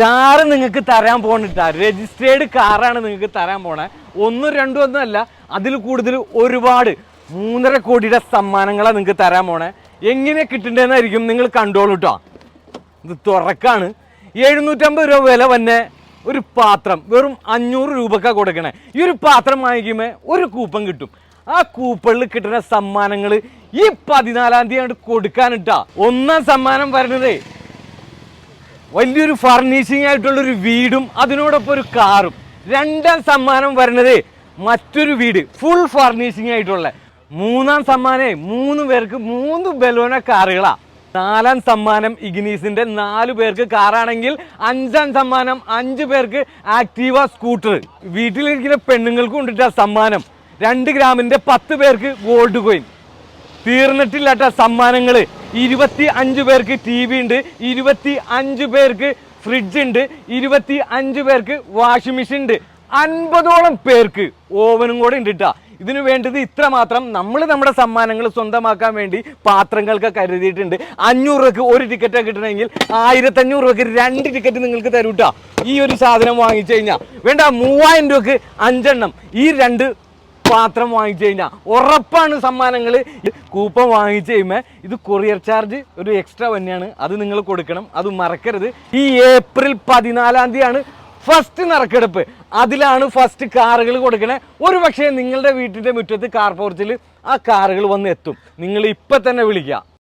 Car നിങ്ങൾക്ക് തരാൻ പോണിട്ടാ registered കാറാണ് നിങ്ങൾക്ക് തരാൻ പോണേ. ഒന്നും രണ്ടും ഒന്നും അല്ല അതിൽ കൂടുതൽ ഒരുപാട് മൂന്നര കോടിയുടെ സമ്മാനങ്ങളാണ് നിങ്ങൾക്ക് തരാൻ പോണേ. എങ്ങനെ കിട്ടണ്ടേന്നായിരിക്കും നിങ്ങൾ കണ്ടോളൂ കേട്ടോ ഇത് തുറക്കാണ്. എഴുന്നൂറ്റമ്പത് രൂപ വില വന്നെ. ഒരു പാത്രം വെറും അഞ്ഞൂറ് രൂപക്കാണ് കൊടുക്കണേ. ഈ ഒരു പാത്രം വാങ്ങിക്കുമ്പോൾ ഒരു കൂപ്പൺ കിട്ടും. ആ കൂപ്പണിൽ കിട്ടുന്ന സമ്മാനങ്ങൾ ഈ പതിനാലാം തീയതി കൊടുക്കാനിട്ടാ ഒന്നാം സമ്മാനം വരുന്നതേ വലിയൊരു ഫർണിഷിംഗ് ആയിട്ടുള്ളൊരു വീടും അതിനോടൊപ്പം ഒരു കാറും. രണ്ടാം സമ്മാനം വരുന്നത് മറ്റൊരു വീട് ഫുൾ ഫർണിഷിംഗ് ആയിട്ടുള്ള. മൂന്നാം സമ്മാനേ മൂന്ന് പേർക്ക് മൂന്ന് ബലോന കാറുകളാ. നാലാം സമ്മാനം ഇഗ്നീസിന്റെ നാല് പേർക്ക് കാറാണെങ്കിൽ അഞ്ചാം സമ്മാനം അഞ്ച് പേർക്ക് ആക്റ്റീവ സ്കൂട്ടർ. വീട്ടിലിരിക്കുന്ന പെണ്ണുങ്ങൾക്ക് കൊണ്ടിട്ട സമ്മാനം. രണ്ട് ഗ്രാമിന്റെ പത്ത് പേർക്ക് ഗോൾഡ് കോയിൻ തീർന്നിട്ടില്ലാത്ത സമ്മാനങ്ങൾ ഇരുപത്തി അഞ്ച് പേർക്ക് ടി വി ഉണ്ട് ഇരുപത്തി അഞ്ച് പേർക്ക് ഫ്രിഡ്ജ് ഉണ്ട് ഇരുപത്തി അഞ്ച് പേർക്ക് വാഷിംഗ് മെഷീൻ ഉണ്ട്. അൻപതോളം പേർക്ക് ഓവനും കൂടെ ഉണ്ട് കേട്ടോ ഇതിനു വേണ്ടത് ഇത്ര മാത്രം നമ്മൾ നമ്മുടെ സമ്മാനങ്ങൾ സ്വന്തമാക്കാൻ വേണ്ടി പാത്രങ്ങൾക്ക് കരുതിയിട്ടുണ്ട്. അഞ്ഞൂറ് രൂപക്ക് ഒരു ടിക്കറ്റ് കിട്ടണമെങ്കിൽ ആയിരത്തഞ്ഞൂറ് രൂപക്ക് രണ്ട് ടിക്കറ്റ് നിങ്ങൾക്ക് തരൂട്ടാ ഈ ഒരു സാധനം വാങ്ങിച്ചു കഴിഞ്ഞാൽ വേണ്ട മൂവായിരം രൂപക്ക് അഞ്ചെണ്ണം. ഈ രണ്ട് പാത്രം വാങ്ങിച്ചു കഴിഞ്ഞാൽ ഉറപ്പാണ് സമ്മാനങ്ങൾ കൂപ്പൺ വാങ്ങിച്ചു കഴിയുമ്പോൾ ഇത് കൊറിയർ ചാർജ് ഒരു എക്സ്ട്രാ തന്നെയാണ് അത് നിങ്ങൾ കൊടുക്കണം. അത് മറക്കരുത്. ഈ ഏപ്രിൽ പതിനാലാം തീയതിയാണ് ഫസ്റ്റ് നറുക്കെടുപ്പ്. അതിലാണ് ഫസ്റ്റ് കാറുകൾ കൊടുക്കണേ. ഒരു പക്ഷേ നിങ്ങളുടെ വീട്ടിന്റെ മുറ്റത്ത് കാർ പോർച്ചിൽ ആ കാറുകൾ വന്ന് എത്തും. നിങ്ങൾ ഇപ്പം തന്നെ വിളിക്കുക